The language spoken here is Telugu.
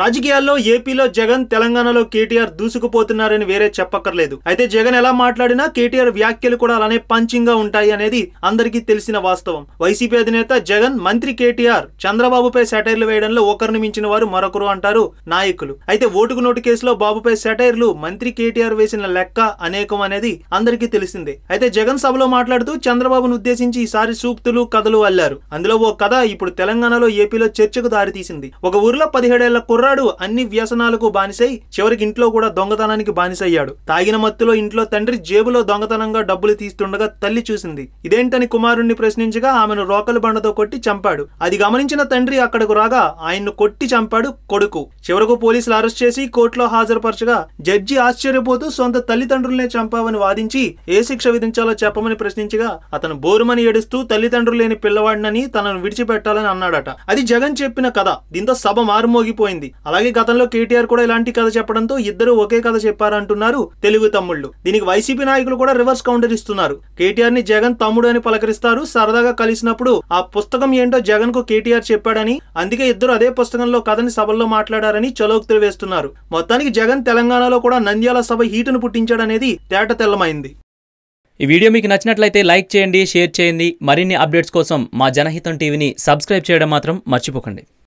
రాజకీయాల్లో ఏపీలో జగన్ తెలంగాణలో కేటీఆర్ దూసుకుపోతున్నారని వేరే చెప్పక్కర్లేదు. అయితే జగన్ ఎలా మాట్లాడినా కేటీఆర్ వ్యాఖ్యలు కూడా అలానే పంచింగ్గా ఉంటాయి అనేది అందరికీ తెలిసిన వాస్తవం. వైసీపీ అధినేత జగన్ మంత్రి కేటీఆర్ చంద్రబాబుపై సెటైర్లు వేయడంలో ఒకరిని మించిన వారు మరొకరు అంటారు నాయకులు. అయితే ఓటుకు నోటు కేసులో బాబుపై సెటైర్లు మంత్రి కేటీఆర్ వేసిన లెక్క అనేకం అనేది అందరికీ తెలిసిందే. అయితే జగన్ సభలో మాట్లాడుతూ చంద్రబాబును ఉద్దేశించి ఈసారి సూక్తులు కథలు అల్లారు. అందులో ఓ కథ ఇప్పుడు తెలంగాణలో ఏపీలో చర్చకు దారితీసింది. ఒక ఊరిలో పదిహేడేళ్ళ కుర్ర కుర్రాడు అన్ని వ్యసనాలకు బానిసై చివరికి ఇంట్లో కూడా దొంగతనానికి బానిసయ్యాడు. తాగిన మత్తులో ఇంట్లో తండ్రి జేబులో దొంగతనంగా డబ్బులు తీస్తుండగా తల్లి చూసింది. ఇదేంటని కుమారుణ్ణి ప్రశ్నించగా ఆమెను రోకలు బండతో కొట్టి చంపాడు. అది గమనించిన తండ్రి అక్కడకు రాగా ఆయన్ను కొట్టి చంపాడు కొడుకు. చివరకు పోలీసులు అరెస్ట్ చేసి కోర్టులో హాజరుపరచగా జడ్జి ఆశ్చర్యపోతూ సొంత తల్లిదండ్రులనే చంపావని వాదించి ఏ శిక్ష విధించాలో చెప్పమని ప్రశ్నించగా అతను బోరుమని ఏడుస్తూ తల్లిదండ్రులు లేని పిల్లవాడినని తనను విడిచిపెట్టాలని అన్నాడట. అది జగన్ చెప్పిన కథ. దీంతో సభ మారుమోగిపోయింది. అలాగే గతంలో కేటీఆర్ కూడా ఇలాంటి కథ చెప్పడంతో ఇద్దరు ఒకే కథ చెప్పారంటున్నారు తెలుగు తమ్ముళ్ళు. దీనికి వైసీపీ నాయకులు కూడా రివర్స్ కౌంటర్ ఇస్తున్నారు. కేటీఆర్ని జగన్ తమ్ముడు అని పలకరిస్తారు. సరదాగా కలిసినప్పుడు ఆ పుస్తకం ఏంటో జగన్కు కేటీఆర్ చెప్పాడని అందుకే ఇద్దరు అదే పుస్తకంలో కథని సభల్లో మాట్లాడారని చలోక్తులు వేస్తున్నారు మొత్తానికి జగన్ తెలంగాణలో కూడా నంద్యాల సభ హీటును పుట్టించాడనేది తేట తెల్లమైంది. ఈ వీడియో మీకు నచ్చినట్లయితే లైక్ చేయండి షేర్ చేయండి. మరిన్ని అప్డేట్స్ కోసం మా జనహితం టీవీని సబ్స్క్రైబ్ చేయడం మాత్రం మర్చిపోకండి.